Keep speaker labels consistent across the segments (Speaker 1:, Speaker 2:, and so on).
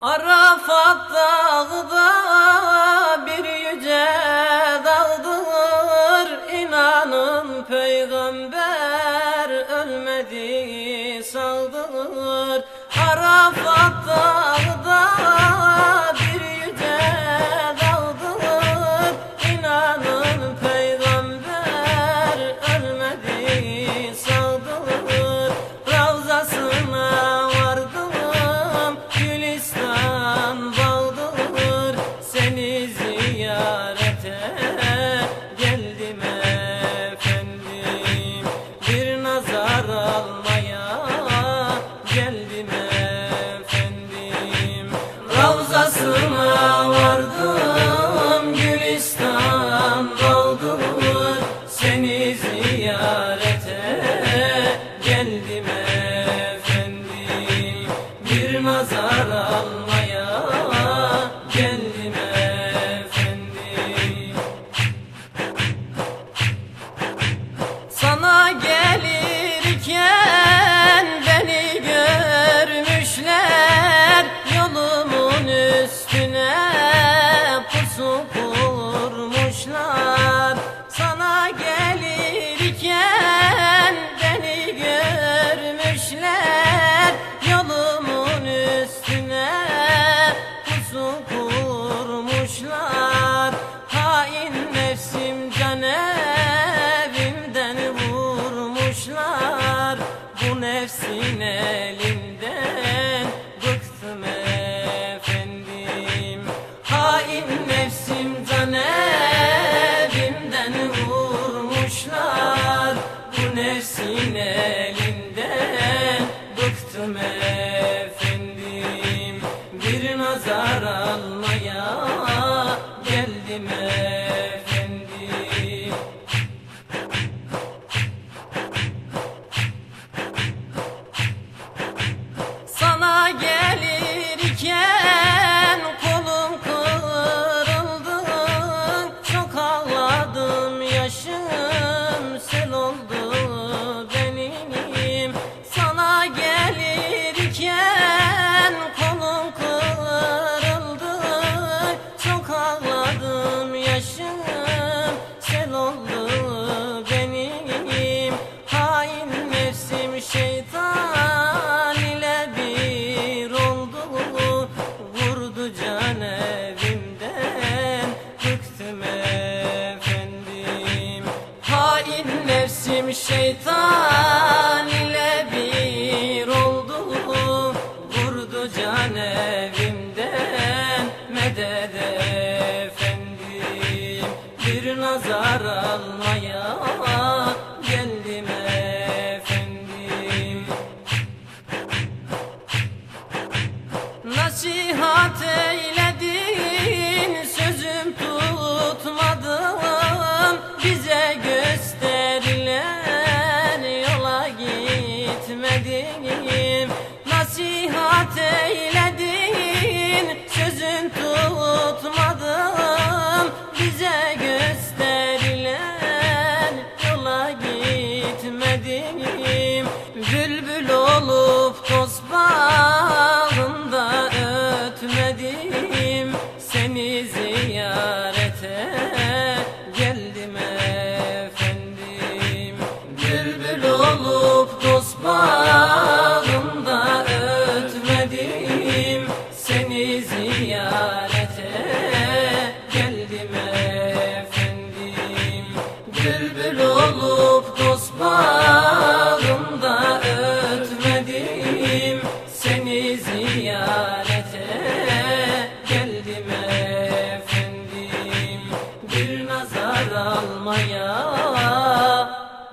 Speaker 1: Arafat dağda bir yüce dağdır İnanın peygamber ölmedi sağdır Arafat dağda gelirken beni görmüşler Yolumun üstüne pusu kurmuşlar Hain nefsim can evimden vurmuşlar. Bu nefsin elinden şeytan ile bir oldu. Vurdu can evimden bıktım efendim. Hain nefsim şeytan ile bir oldu. Vurdu can evimden medet efendim. Bir nazar almaya geldim efendim Nasihat eyledin sözüm tutmadım Bize gösterilen yola gitmedim Nasihat eyledin sözün tutmadım ziyarete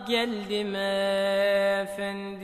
Speaker 1: geldim efendim